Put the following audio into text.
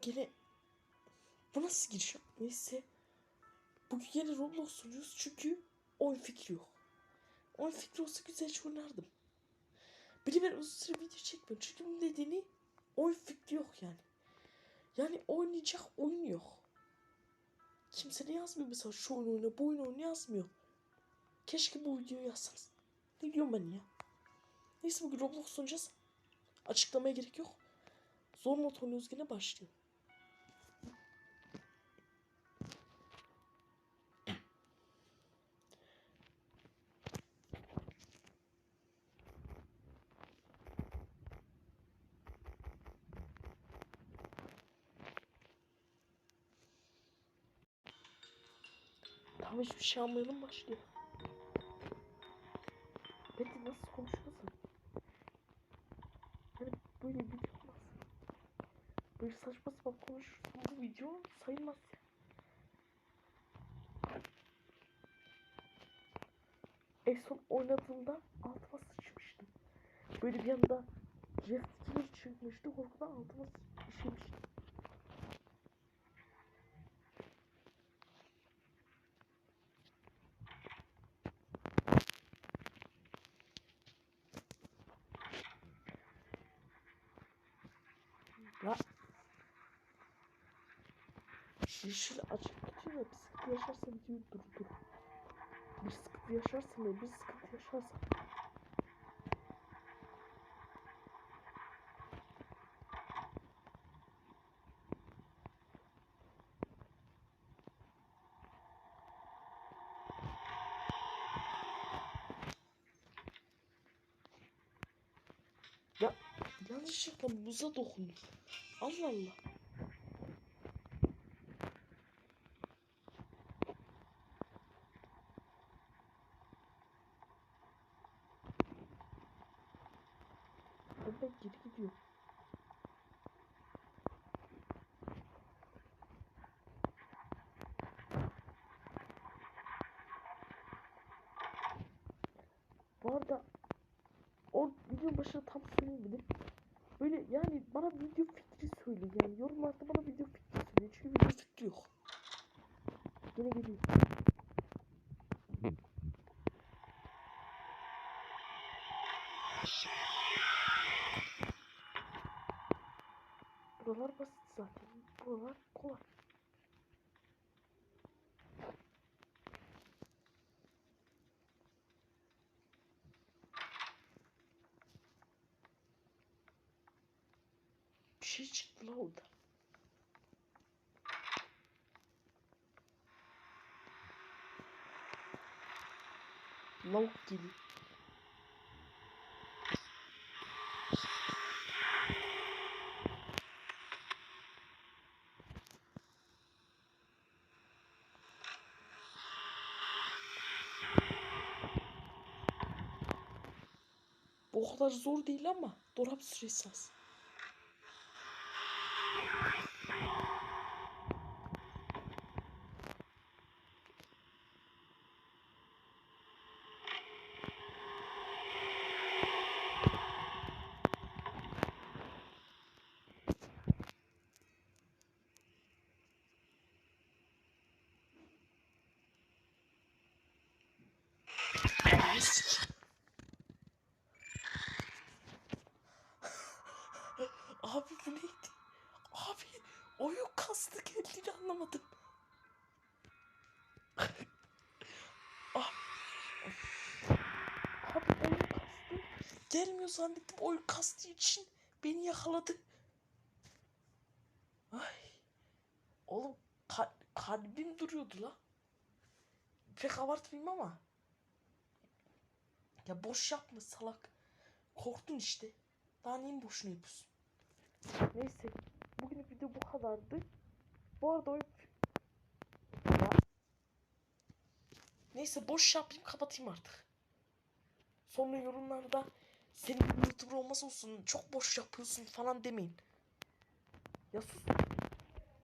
gene bu nasıl giriş? Neyse. Bugün yine Roblox oynuyoruz çünkü oyun fikri yok. Oyun fikri olsa güzelce oynardım. Biri ben uzun süre video çekmiyorum çünkü bunun nedeni oyun fikri yok yani. Yani oynayacak oyun yok. Kimse de yazmıyor mesela şu oyun oyna bu oyun oyna yazmıyor. Keşke bu videoyu yazsanız. Ne diyorum ben ya? Neyse bugün Roblox oynayacağız. Açıklamaya gerek yok. Zor mod oynuyoruz gene başlıyor. Tamam hiçbir şey almayalım başlıyor. Betty nasıl konuşuyorsun? Hani böyle video olmaz. Böyle saçma sapan konuşursun bu video sayılmaz ya. En son oynadığımda altıma sıçmıştım. Böyle bir anda Jeff Skiller çıkmıştı korkudan altıma sıçmıştım. Ya. Yeşil açık tutuyor bir sıkıntı yaşarsan diyor dur dur. Bir sıkıntı yaşarsan da bir sıkıntı yaşarsan. Ya yanlışlıkla buza dokundum. Allah Allah. Ben geri gidiyorum. Bu arada o video başına tam söyleyemedim. Böyle yani bana video fikri söyle yani yorumlarda bana video fikri söyle çünkü video fikri yok. Yine geliyor. Buralar basit zaten. Buralar kolay. Şey çıktı la orada. Lavuk. Bu o kadar zor değil ama dolap süresi az. Ananı sikeyim. Abi bu neydi? Abi oyun kastı geldiğini anlamadım. Ah. Abi oyun kastı. Gelmiyor zannettim oyun kastı için beni yakaladı. Ay. Oğlum kal- kalbim duruyordu la. Pek abartmayayım ama. Ya boş yapma salak. Korktun işte. Daha neyin boşuna yapıyorsun? Neyse. Bugünlük video bu kadardı. Bu arada oyun... Neyse boş yapayım kapatayım artık. Sonra yorumlarda senin gibi youtuber olmaz olsun çok boş yapıyorsun falan demeyin. Ya sus.